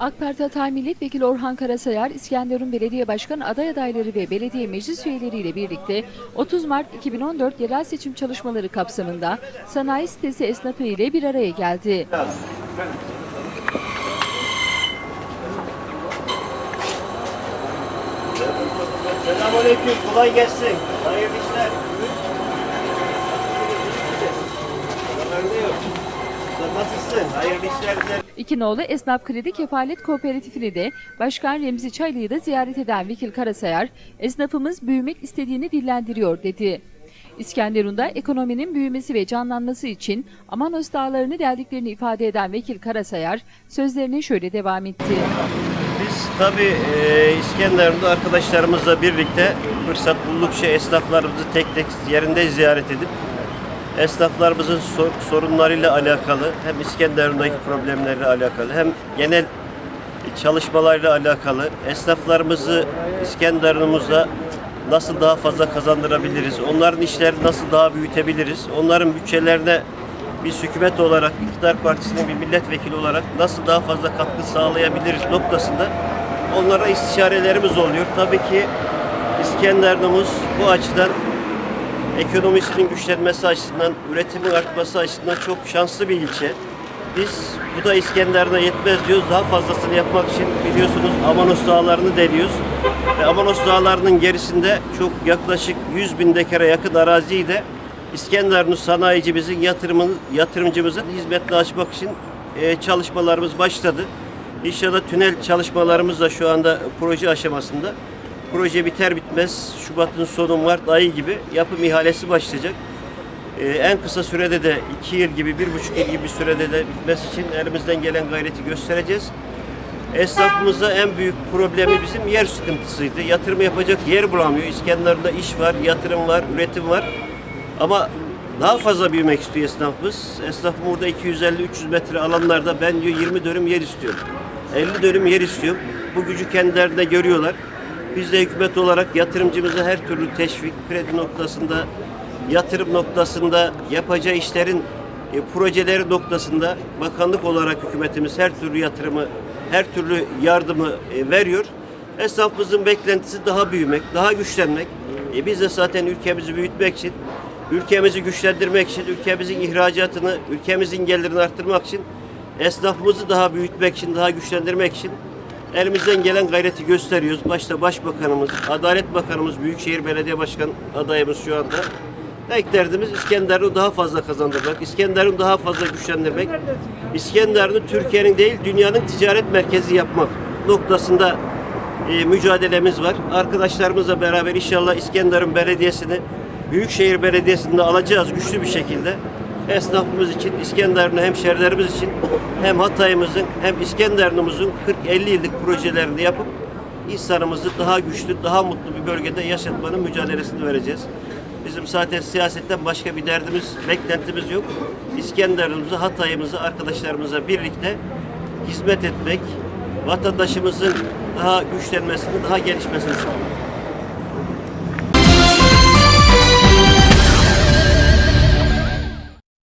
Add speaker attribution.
Speaker 1: AK Parti Hatay Milletvekili Orhan Karasayar, İskenderun Belediye Başkanı aday adayları ve belediye meclis üyeleriyle birlikte 30 Mart 2014 yerel seçim çalışmaları kapsamında sanayi sitesi esnafı ile bir araya geldi.
Speaker 2: Selamünaleyküm. Kolay gelsin. Hayırlı işler. Nasılsın? Hayırlı işler.
Speaker 1: İkinoğlu Esnaf Kredi Kefalet Kooperatifini de Başkan Remzi Çaylı'yı da ziyaret eden Vekil Karasayar, esnafımız büyümek istediğini dillendiriyor dedi. İskenderun'da ekonominin büyümesi ve canlanması için Amanos dağlarını deldiklerini ifade eden Vekil Karasayar sözlerine şöyle devam etti.
Speaker 2: Biz tabii e, İskenderun'da arkadaşlarımızla birlikte fırsat buldukça esnaflarımızı tek tek yerinde ziyaret edip esnaflarımızın sor- sorunlarıyla alakalı hem İskenderun'daki problemlerle alakalı hem genel çalışmalarla alakalı esnaflarımızı İskenderun'umuzda nasıl daha fazla kazandırabiliriz, onların işlerini nasıl daha büyütebiliriz, onların bütçelerine biz hükümet olarak, iktidar partisinin bir milletvekili olarak nasıl daha fazla katkı sağlayabiliriz noktasında onlara istişarelerimiz oluyor. Tabii ki İskenderun'umuz bu açıdan ekonomisinin güçlenmesi açısından, üretimin artması açısından çok şanslı bir ilçe. Biz bu da İskenderun'a yetmez diyoruz. Daha fazlasını yapmak için biliyorsunuz Amanos Dağları'nı deliyoruz. Ve Amanos Dağları'nın gerisinde çok yaklaşık 100 bin dekara yakın araziyi de İskenderun sanayicimizin, yatırımın, yatırımcımızın hizmetine açmak için e, çalışmalarımız başladı. İnşallah tünel çalışmalarımız da şu anda proje aşamasında. Proje biter bitmez Şubat'ın sonu Mart ayı gibi yapım ihalesi başlayacak. Ee, en kısa sürede de iki yıl gibi, bir buçuk yıl gibi sürede de bitmesi için elimizden gelen gayreti göstereceğiz. Esnafımızda en büyük problemi bizim yer sıkıntısıydı. Yatırım yapacak yer bulamıyor. İskenderun'da iş var, yatırım var, üretim var. Ama daha fazla büyümek istiyor esnafımız. Esnafım burada 250-300 metre alanlarda ben diyor 20 dönüm yer istiyorum. 50 dönüm yer istiyorum. Bu gücü kendilerinde görüyorlar. Biz de hükümet olarak yatırımcımıza her türlü teşvik, kredi noktasında, yatırım noktasında, yapacağı işlerin e, projeleri noktasında bakanlık olarak hükümetimiz her türlü yatırımı, her türlü yardımı e, veriyor. Esnafımızın beklentisi daha büyümek, daha güçlenmek. E, biz de zaten ülkemizi büyütmek için, ülkemizi güçlendirmek için, ülkemizin ihracatını, ülkemizin gelirini arttırmak için, esnafımızı daha büyütmek için, daha güçlendirmek için elimizden gelen gayreti gösteriyoruz. Başta Başbakanımız, Adalet Bakanımız, Büyükşehir Belediye Başkan adayımız şu anda. Tek derdimiz İskenderun'u daha fazla kazandırmak, İskenderun'u daha fazla güçlendirmek, İskenderun'u Türkiye'nin değil dünyanın ticaret merkezi yapmak noktasında e, mücadelemiz var. Arkadaşlarımızla beraber inşallah İskenderun Belediyesi'ni Büyükşehir Belediyesi'nde alacağız güçlü bir şekilde. Esnafımız için, İskenderun'u hemşerilerimiz için hem Hatay'ımızın hem İskenderun'umuzun 40-50 yıllık projelerini yapıp insanımızı daha güçlü, daha mutlu bir bölgede yaşatmanın mücadelesini vereceğiz. Bizim zaten siyasetten başka bir derdimiz, beklentimiz yok. İskenderun'umuza, Hatay'ımıza, arkadaşlarımıza birlikte hizmet etmek, vatandaşımızın daha güçlenmesini, daha gelişmesini sağlamak.